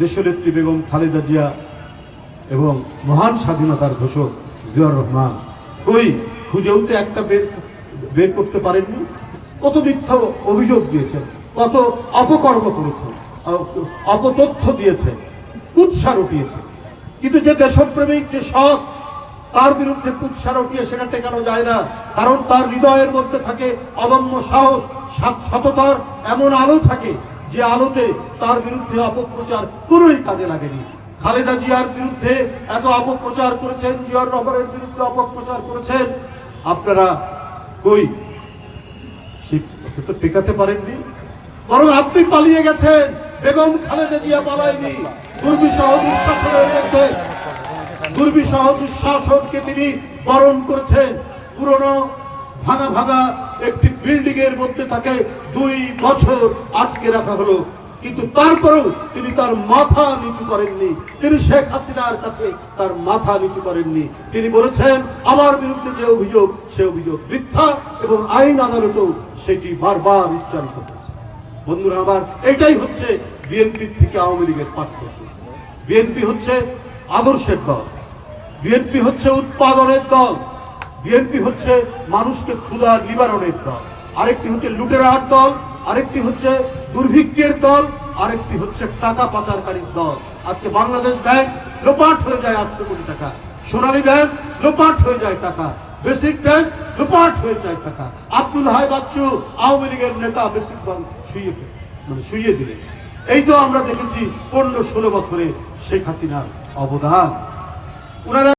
দেশনেত্রী বেগম খালেদা জিয়া এবং মহান স্বাধীনতার ঘোষক জিয়াউর রহমান। কই, খুঁজেও তো একটা বের বের করতে পারেননি? কত মিথ্যা অভিযোগ দিয়েছেন, কত অপকর্ম করেছেন অপতথ্য দিয়েছে কুৎসা রটিয়েছে কিন্তু যে দেশপ্রেমিক, যে সৎ, তার বিরুদ্ধে কুৎসা রটিয়ে সেটা টেকানো যায় না। কারণ তার হৃদয়ের মধ্যে থাকে অদম্য সাহস সততার এমন আলো থাকে যে আলোতে তার বিরুদ্ধে অপপ্রচার কোনোই কাজে লাগেনি। খালেদা জিয়ার বিরুদ্ধে এত অপপ্রচার করেছেন, জিয়ার রহমানের বিরুদ্ধে অপপ্রচার করেছেন, আপনারা কই? সে তো টেকাতে পারেননি। বরং আপনি পালিয়ে গেছেন। বেগম খালেদা জিয়া পালায়নি। দুর্বিষহ দুঃশাসনের মধ্যে। দুর্বিষহ দুঃশাসনকে তিনি বরণ করেছেন। পুরনো, ভাঙা ভাঙা একটি বিল্ডিং এর মধ্যে তাকে দুই বছর আটকে রাখা হলো। কিন্তু তারপরেও তিনি তার মাথা নিচু করেননি। তিনি শেখ হাসিনার কাছে তার মাথা নিচু করেননি। তিনি বলেছেন, আমার বিরুদ্ধে যে অভিযোগ, সে অভিযোগ মিথ্যা এবং আইন আদালতেও সেটি বারবার উচ্চারিত হয়েছে। বন্ধুরা আমার, এটাই হচ্ছে বিএনপি থেকে আওয়ামী লীগের পার্থক্য। বিএনপি হচ্ছে আদর্শের দল। বিএনপি হচ্ছে উৎপাদনের দল। বিএনপি হচ্ছে মানুষকে ক্ষুধার নিবারণের দল। আরেকটি হচ্ছে লুটেরার দল, আরেকটি হচ্ছে দুর্ভিক্ষের দল, আরেকটি হচ্ছে টাকা পাচারকারীর দল। আজকে বাংলাদেশ ব্যাংক লোপাট হয়ে যায় আটশো কোটি টাকা। সোনালী ব্যাংক লোপাট হয়ে যায় টাকা। বেসিক ব্যাংক লোপাট হয়ে যায় টাকা। আব্দুল হাই বাচ্চু আওয়ামী লীগের নেতা বেসিক ব্যাংক শুয়ে মানে শুয়ে দিলেন এই তো আমরা দেখেছি পনেরো ষোলো বছরে শেখ হাসিনার অবদান। ওনারা